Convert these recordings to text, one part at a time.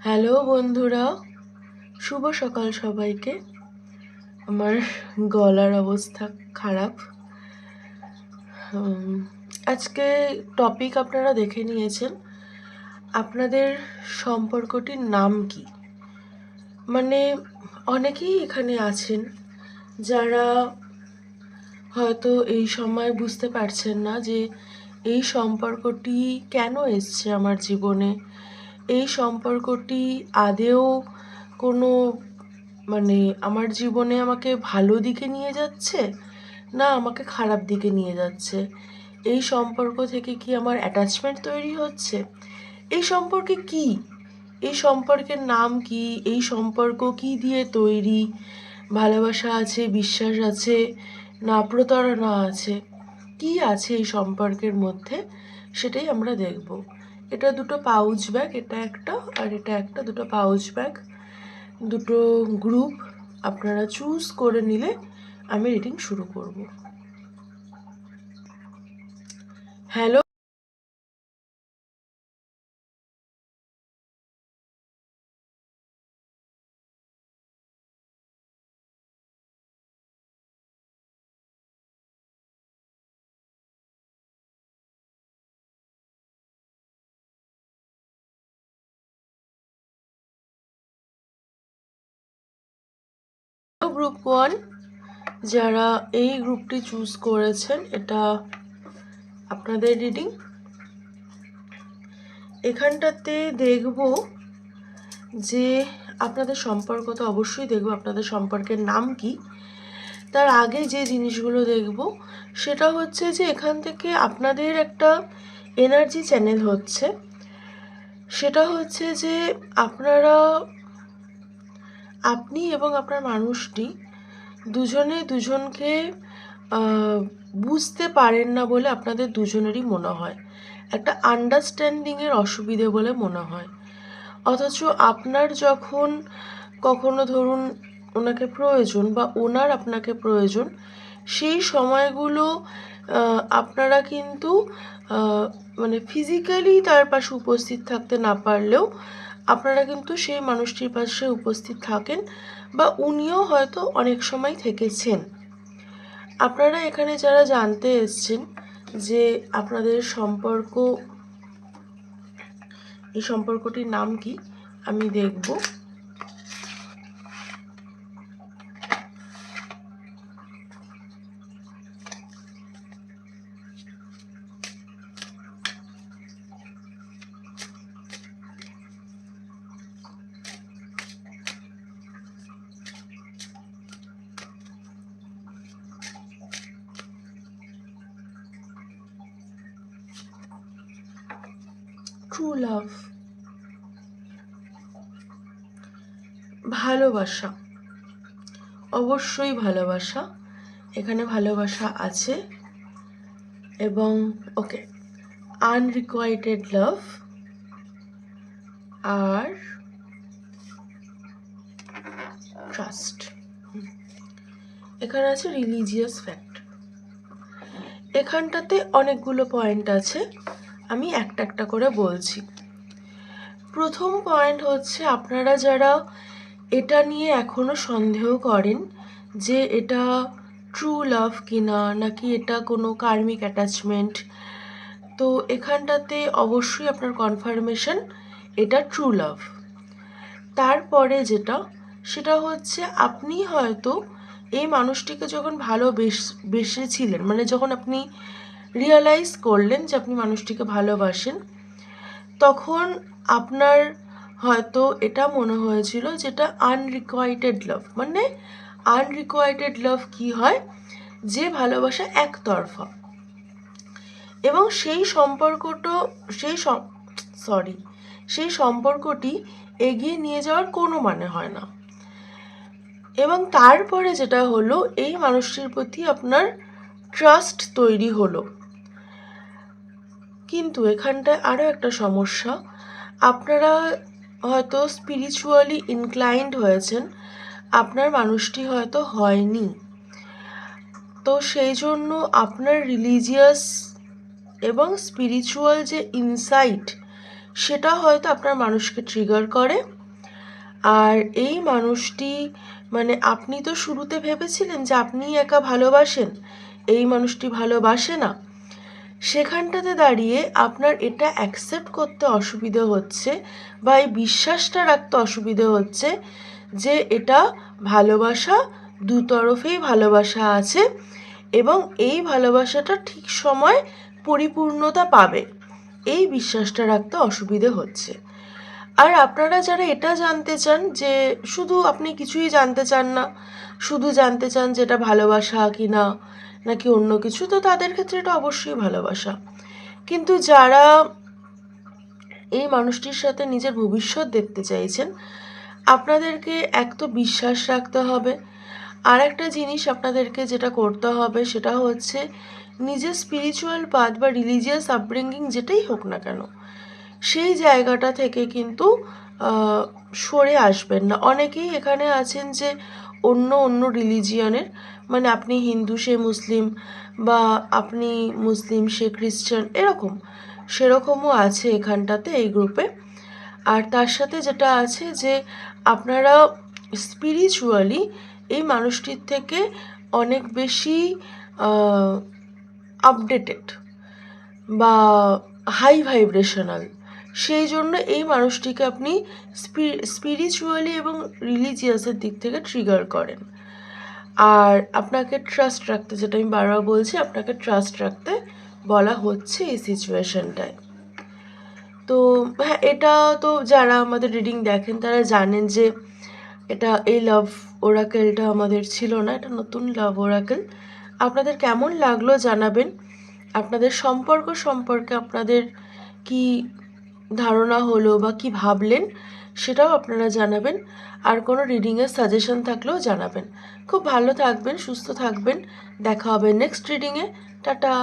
Hello বন্ধুরা শুভ সকাল সবাইকে। আমার গলার অবস্থা খারাপ। আজকে টপিক আপনারা দেখে নিয়েছেন। আপনাদের সম্পর্কটির নাম কি? মানে অনেকেই এখানে আছেন যারা হয়তো এই সময় বুঝতে পারছেন না যে এই সম্পর্কটি কেন এসছে আমার জীবনে? এই সম্পর্কটি আদেও কোনো মানে আমার জীবনে আমাকে ভালো দিকে নিয়ে যাচ্ছে না আমাকে খারাপ দিকে নিয়ে যাচ্ছে? এই সম্পর্ক থেকে কি আমার অ্যাটাচমেন্ট তৈরি হচ্ছে? এই সম্পর্কে কি? এই সম্পর্কের নাম কি? এই সম্পর্ক কি দিয়ে তৈরি? ভালোবাসা আছে, বিশ্বাস আছে, না প্রতারণা আছে? কি আছে এই সম্পর্কের মধ্যে? সেটাই আমরা দেখব। এটা দুটো পাউচ ব্যাগ এটা একটা আর এটা একটা দুটো পাউচ ব্যাগ দুটো গ্রুপ আপনারা চুজ করে নিলে আমি রিডিং শুরু করব। হ্যালো গ্রুপ ওয়ান যারা এই গ্রুপটি চুজ করেছেন, এটা আপনাদের রিডিং এখানটাতে দেখব যে আপনাদের সম্পর্ক, তো অবশ্যই দেখব আপনাদের সম্পর্কের নাম কি। তার আগে যে জিনিসগুলো দেখব, সেটা হচ্ছে যে এখান থেকে আপনাদের একটা এনার্জি চ্যানেল হচ্ছে। সেটা হচ্ছে যে আপনারা আপনি এবং আপনার মানুষটি দুজনে দুজনকে বুঝতে পারেন না বলে আপনাদের দুজনেরই মনে হয়। একটা আন্ডারস্ট্যান্ডিংয়ের অসুবিধে বলে মনে হয়। অথচ আপনার যখন কখনো ধরুন ওনাকে প্রয়োজন বা ওনার আপনাকে প্রয়োজন, সেই সময়গুলো আপনারা কিন্তু মানে ফিজিক্যালি তার পাশে উপস্থিত থাকতে না পারলেও আপনারা কিন্তু সেই মানুষটির পাশে উপস্থিত থাকেন বা উনিও হয়তো অনেক সময় থেকেছেন। আপনারা এখানে যারা জানতে এসছেন যে আপনাদের সম্পর্ক, এই সম্পর্কটির নাম কি, আমি দেখব। ট্রু লাভ ভালোবাসা, অবশ্যই ভালোবাসা। এখানে ভালোবাসা আছে এবং ওকে আনরিকোয়াইটেড লাভ আর ট্রাস্ট এখানে আছে রিলিজিয়াস ফ্যাক্ট এখানটাতে অনেকগুলো পয়েন্ট আছে। আমি একটা একটা করে বলছি। প্রথম পয়েন্ট হচ্ছে আপনারা যারা এটা নিয়ে এখনও সন্দেহ করেন যে এটা ট্রু লাভ কিনা, নাকি এটা কোনো কার্মিক অ্যাটাচমেন্ট তো এখানটাতে অবশ্যই আপনার কনফার্মেশন এটা ট্রু লাভ তারপরে যেটা, সেটা হচ্ছে আপনি হয়তো এই মানুষটিকে যখন ভালো বেশ বেসেছিলেন মানে যখন আপনি রিয়ালাইজ করলেন যে আপনি মানুষটিকে ভালোবাসেন, তখন আপনার হয়তো এটা মনে হয়েছিল যেটা আনরিকোয়াইটেড লাভ মানে আনরিকোয়াইটেড লাভ কি হয়? যে ভালোবাসা একতরফা। এবং সেই সম্পর্কটা, সেই সরি সেই সম্পর্কটি এগিয়ে নিয়ে যাওয়ার কোনো মানে হয় না। এবং তারপরে যেটা হলো, এই মানুষটির প্রতি আপনার ট্রাস্ট তৈরি হলো। কিন্তু এখানটায় আরও একটা সমস্যা। আপনারা হয়তো স্পিরিচুয়ালি ইনক্লাইন্ড হয়েছেন। আপনার মানুষটি হয়তো হয়নি। তো সেই জন্য আপনার রিলিজিয়াস এবং স্পিরিচুয়াল যে ইনসাইট সেটা হয়তো আপনার মানুষকে ট্রিগার করে। আর এই মানুষটি মানে আপনি তো শুরুতে ভেবেছিলেন যে আপনিই একা ভালোবাসেন। এই মানুষটি ভালোবাসে না। সেখানটাতে দাঁড়িয়ে আপনার এটা অ্যাকসেপ্ট করতে অসুবিধে হচ্ছে বা এই বিশ্বাসটা রাখতে অসুবিধে হচ্ছে যে এটা ভালোবাসা দু তরফেই ভালোবাসা আছে এবং এই ভালোবাসাটা ঠিক সময় পরিপূর্ণতা পাবে। এই বিশ্বাসটা রাখতে অসুবিধে হচ্ছে। আর আপনারা যারা এটা জানতে চান যে শুধু আপনি কিছুই জানতে চান না, শুধু জানতে চান যে এটা ভালোবাসা কি না নাকি অন্য কিছু? তো তাদের ক্ষেত্রে এটা অবশ্যই ভালোবাসা। কিন্তু যারা এই মানুষটির সাথে নিজের ভবিষ্যৎ দেখতে চাইছেন, আপনাদেরকে এক তো বিশ্বাস রাখতে হবে। আর একটা জিনিস আপনাদেরকে যেটা করতে হবে, সেটা হচ্ছে নিজের স্পিরিচুয়াল পাথ বা রিলিজিয়াস আপব্রিঙ্গিং যেটাই হোক না কেন, সেই জায়গাটা থেকে কিন্তু সরে আসবেন না। অনেকেই এখানে আছেন যে অন্য অন্য রিলিজিয়নের মানে আপনি হিন্দু, সে মুসলিম বা আপনি মুসলিম, সে খ্রিশ্চান এরকম। সেরকমও আছে এখানটাতে, এই গ্রুপে। আর তার সাথে যেটা আছে যে আপনারা স্পিরিচুয়ালি এই মানুষটির থেকে অনেক বেশি আপডেটেড বা হাই ভাইব্রেশনাল সেই জন্য এই মানুষটিকে আপনি স্পিরিচুয়ালি এবং রিলিজিয়াসের দিক থেকে ট্রিগার করেন। আর আপনাকে ট্রাস্ট রাখতে, যেটা আমি বারবার বলছি, আপনাকে ট্রাস্ট রাখতে বলা হচ্ছে এই সিচুয়েশনটায় তো হ্যাঁ এটা তো যারা আমাদের রিডিং দেখেন, তারা জানেন যে এটা এই লাভ ওরাকেলটা আমাদের ছিল না, এটা নতুন লাভ ওরাকেল আপনাদের কেমন লাগল জানাবেন? আপনাদের সম্পর্ক সম্পর্কে আপনাদের কি ধারণা হলো বা কি ভাবলেন? সেটাও আপনারা জানাবেন। আর কোনো রিডিংয়ের সাজেশন থাকলেও জানাবেন। খুব ভালো থাকবেন, সুস্থ থাকবেন। দেখা হবে নেক্সট রিডিংয়ে টাটা।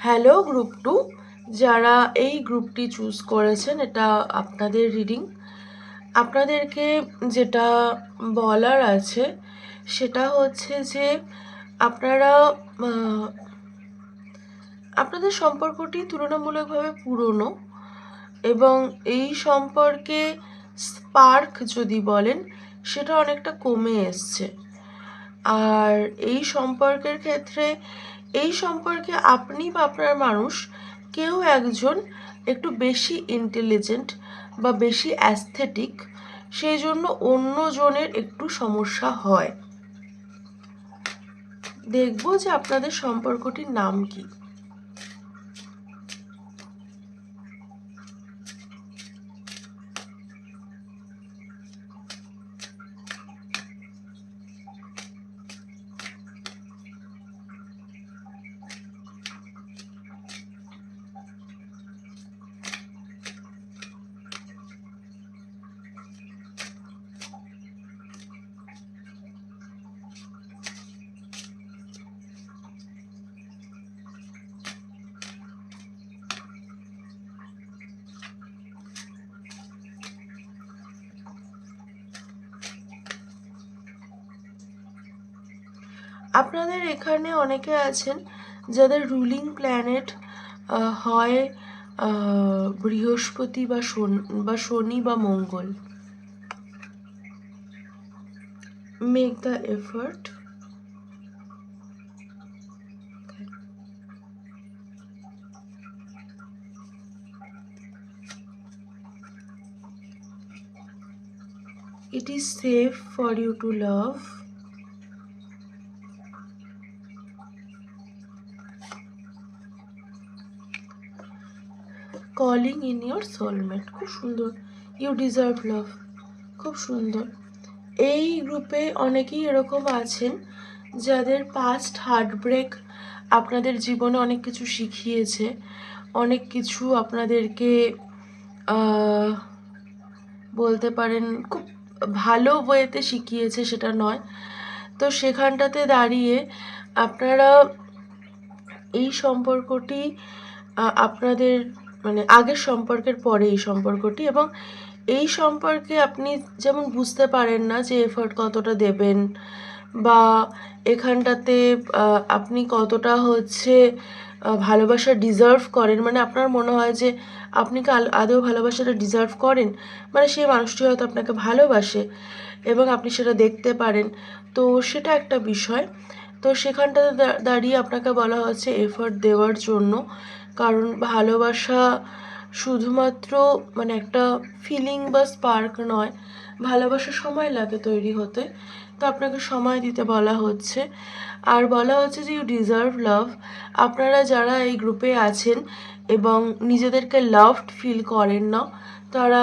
হ্যালো গ্রুপ টু যারা এই গ্রুপটি চুজ করেছেন, এটা আপনাদের রিডিং আপনাদেরকে যেটা বলার আছে, সেটা হচ্ছে যে আপনারা আপনাদের সম্পর্কটি তুলনামূলকভাবে পুরনো। এবং এই সম্পর্কে স্পার্ক যদি বলেন, সেটা অনেকটা কমে এসছে। আর এই সম্পর্কের ক্ষেত্রে, এই সম্পর্কে আপনি বা আপনার মানুষ কেউ একজন একটু বেশি ইন্টেলিজেন্ট বা বেশি অ্যাস্থেটিক সেই জন্য অন্যজনের একটু সমস্যা হয়। দেখব যে আপনাদের সম্পর্কটির নাম কি। আপনাদের এখানে অনেকে আছেন যাদের রুলিং প্ল্যানেট হয় বৃহস্পতি বা শনি বা শনি বা মঙ্গল। Make the effort It is safe for you to love. Calling in your soulmate খুব সুন্দর। ইউ ডিজার্ভ লাভ খুব সুন্দর। এই গ্রুপে অনেকেই এরকম আছেন যাদের পাস্ট হার্টব্রেক আপনাদের জীবনে অনেক কিছু শিখিয়েছে। অনেক কিছু আপনাদেরকে বলতে পারেন, খুব ভালো ওয়েতে শিখিয়েছে সেটা নয়। তো সেখানটাতে দাঁড়িয়ে আপনারা এই সম্পর্কটি আপনাদের মানে আগের সম্পর্কের পরে এই সম্পর্কটি এবং এই সম্পর্কে আপনি যেমন বুঝতে পারেন না যে এফোর্ট কতটা দেবেন বা এখানটাতে আপনি কতটা হচ্ছে ভালোবাসা ডিজার্ভ করেন। মানে আপনার মনে হয় যে আপনি কি আদৌ ভালোবাসাটা ডিজার্ভ করেন? মানে সেই মানুষটি হয়তো আপনাকে ভালোবাসে এবং আপনি সেটা দেখতে পারেন। তো সেটা একটা বিষয়। তো সেখানটাতে দাঁড়িয়ে আপনাকে বলা হচ্ছে এফোর্ট দেওয়ার জন্য। কারণ ভালোবাসা শুধুমাত্র মানে একটা ফিলিং বা স্পার্ক নয়, ভালোবাসা সময় লাগে তৈরি হতে। তো আপনাকে সময় দিতে বলা হচ্ছে। আর বলা হচ্ছে যে ইউ ডিজার্ভ লাভ আপনারা যারা এই গ্রুপে আছেন এবং নিজেদেরকে লাভড ফিল করেন না, তারা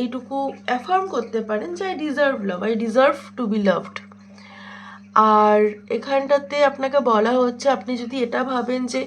এইটুকু অ্যাফার্ম করতে পারেন যে I deserve love I deserve to be loved আর এখানটাতে আপনাকে বলা হচ্ছে, আপনি যদি এটা ভাবেন যে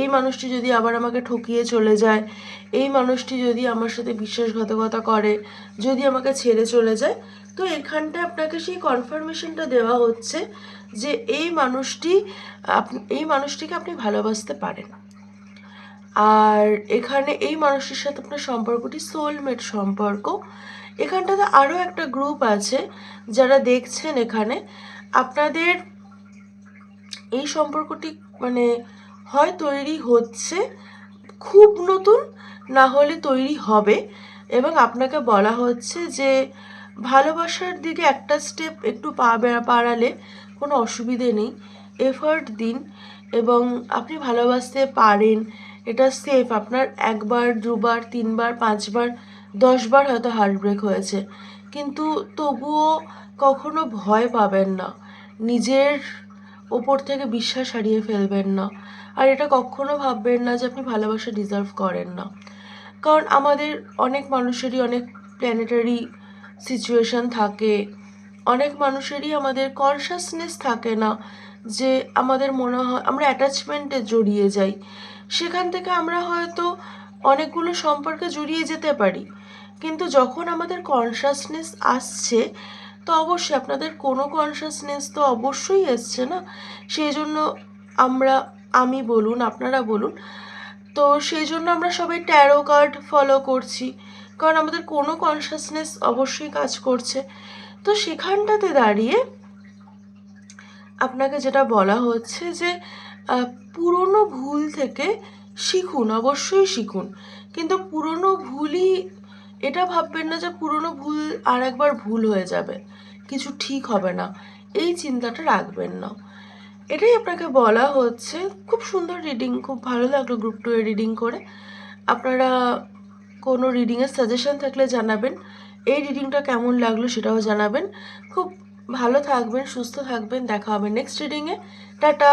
এই মানুষটি যদি আবার আমাকে ঠকিয়ে চলে যায়, এই মানুষটি যদি আমার সাথে বিশ্বাসঘাতকতা করে, যদি আমাকে ছেড়ে চলে যায়, তো এখানটা আপনাকে সেই কনফার্মেশনটা দেওয়া হচ্ছে যে এই মানুষটি এই মানুষটিকে আপনি ভালোবাসতে পারেন। আর এখানে এই মানুষটির সাথে আপনার সম্পর্কটি সোলমেট সম্পর্ক। এখানটাতে আরও একটা গ্রুপ আছে যারা দেখছেন এখানে আপনাদের এই সম্পর্কটি মানে হয় তৈরি হচ্ছে, খুব নতুন না হলে তৈরি হবে এবং আপনাকে বলা হচ্ছে যে ভালোবাসার দিকে একটা স্টেপ একটু পা বাড়ালে কোনো অসুবিধে নেই। এফার্ট দিন এবং আপনি ভালোবাসতে পারেন, এটা সেফ আপনার একবার, দুবার, তিনবার, পাঁচবার, দশবার হয়তো হার্ট ব্রেক হয়েছে। কিন্তু তবুও কখনো ভয় পাবেন না। নিজের ওপর থেকে বিশ্বাস হারিয়ে ফেলবেন না। আর এটা কখনো ভাববেন না যে আপনি ভালোবাসা ডিজার্ভ করেন না। কারণ আমাদের অনেক মানুষেরই অনেক প্ল্যানেটারি সিচুয়েশন থাকে। অনেক মানুষেরই আমাদের কনসাসনেস থাকে না যে আমাদের মনে হয়, আমরা অ্যাটাচমেন্টে জড়িয়ে যাই। সেখান থেকে আমরা হয়তো অনেকগুলো সম্পর্কে জড়িয়ে যেতে পারি। কিন্তু যখন আমাদের কনসাসনেস আসছে তো অবশ্যই আপনাদের কোনো কনসাসনেস তো অবশ্যই এসছে না। সেই জন্য আমরা, আমি বলুন, আপনারা বলুন। তো সেই জন্য আমরা সবাই ট্যারো কার্ড ফলো করছি। কারণ আমাদের কোনো কনসাসনেস অবশ্যই কাজ করছে। তো সেখানটাতে দাঁড়িয়ে আপনাকে যেটা বলা হচ্ছে যে পুরনো ভুল থেকে শিখুন, অবশ্যই শিখুন। কিন্তু পুরনো ভুলই, এটা ভাববেন না যে পুরনো ভুল আর একবার ভুল হয়ে যাবে। কিছু ঠিক হবে না। এই চিন্তাটা রাখবেন না। এটাই আপনাকে বলা হচ্ছে। খুব সুন্দর রিডিং খুব ভালো লাগল গ্রুপ টু এ রিডিং করে। আপনারা কোনো রিডিংয়ের সাজেশন থাকলে জানাবেন। এই রিডিংটা কেমন লাগল সেটাও জানাবেন। খুব ভালো থাকবেন, সুস্থ থাকবেন। দেখা হবে নেক্সট রিডিংয়ে টাটা!